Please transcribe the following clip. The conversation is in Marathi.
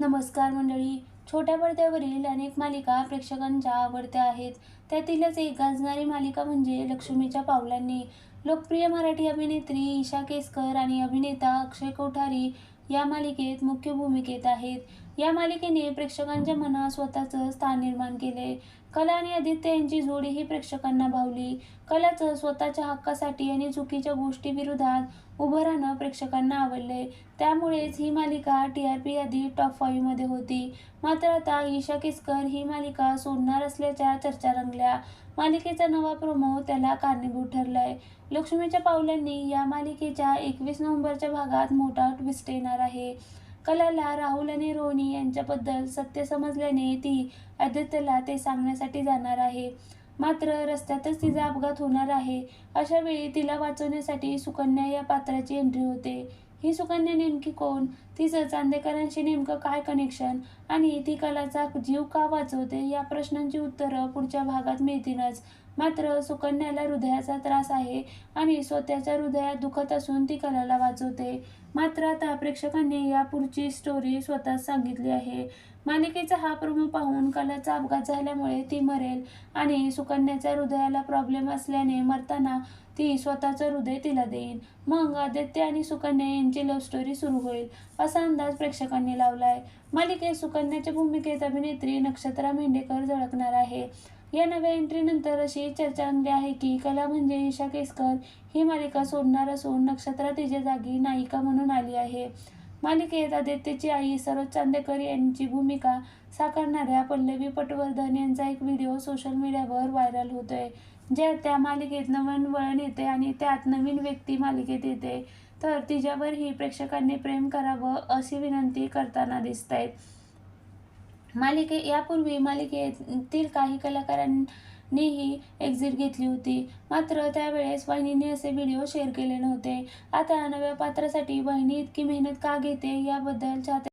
नमस्कार मंडळी. छोट्या पडद्यावरील अनेक मालिका प्रेक्षकांच्या आवडत्या आहेत. त्यातीलच एक गाजणारी मालिका म्हणजे लक्ष्मीच्या पावलांनी. लोकप्रिय मराठी अभिनेत्री ईशा केसकर आणि अभिनेता अक्षय कोठारी या मालिकेत मुख्य भूमिकेत आहेत. या मालिकेने प्रेक्षकांच्या मनात स्वतःचं स्थान निर्माण केले. कला आणि आदित्य यांची जोडी ही प्रेक्षकांना भावली. कलाचं स्वतःच्या हक्कासाठी आणि चुकीच्या गोष्टी विरोधात उभं राहणं प्रेक्षकांना आवडले. त्यामुळेच ही मालिका टी आर पी यादी टॉप फाईव्हमध्ये होती. मात्र आता ईशा केसकर ही मालिका सोडणार असल्याच्या चर्चा रंगल्या. मालिकेचा नवा प्रोमो त्याला कारणीभूत ठरलाय. लक्ष्मीच्या पावलांनी या मालिकेच्या एकवीस नोव्हेंबरच्या भागात मोठा ट्विस्ट येणार आहे. कलाला राहुल आणि रोहिणी यांच्याबद्दल सत्य समजल्याने ती आदित्यला ते सांगण्यासाठी जाणार आहे. मात्र रस्त्यातच तिचा अपघात होणार आहे. अशा वेळी तिला वाचवण्यासाठी सुकन्या या पात्राची एंट्री होते. ही सुकन्या नेमकी कोण? तिचं चांदेकरांशी नेमकं काय कनेक्शन आणि ती कलाचा जीव का वाचवते? या प्रश्नांची उत्तरं पुढच्या भागात मिळतीलच. मात्र सुकन्याला हृदयाचा त्रास आहे आणि स्वतःच्या हृदयात दुखत असून ती कलाला वाचवते. मात्र आता प्रेक्षकांनी या पुढची स्टोरी स्वतःच सांगितली आहे. मालिकेचा हा प्रोमो पाहून कलाचा अपघात झाल्यामुळे ती मरेल आणि सुकन्याच्या हृदयाला प्रॉब्लेम असल्याने मरताना ती स्वतःचं हृदय तिला देईल मग आदित्य आणि सुकन्या यांची लव्ह स्टोरी सुरू होईल असा अंदाज प्रेक्षकांनी लावलाय. मालिकेत सुकन्याच्या भूमिकेत अभिनेत्री नक्षत्रा मेंढेकर झळकणार आहे. या नव्या एंट्रीनंतर अशी चर्चा आणली आहे की कला म्हणजे ईशा केसकर ही मालिका सोडणार असून नक्षत्रा तिच्या जागी नायिका म्हणून आली आहे. मालिकेत आदित्यची आई सरोज चांदेकर यांची भूमिका साकारणाऱ्या पल्लवी पटवर्धन यांचा एक व्हिडिओ सोशल मीडियावर व्हायरल होतोय ज्यात त्या मालिकेत नवीन वळण येते आणि त्यात नवीन व्यक्ती मालिकेत येते. तर तिच्यावरही प्रेक्षकांनी प्रेम करावं अशी विनंती करताना दिसत आहेत मालिके यापूर्वी मालिकेतील काही कलाकारांनीही एक्झिट घेतली होती. मात्र त्यावेळेस वाहिनीने असे व्हिडिओ शेअर केले नव्हते. आता नव्या पात्रासाठी वाहिनी इतकी मेहनत का घेते याबद्दल चाहते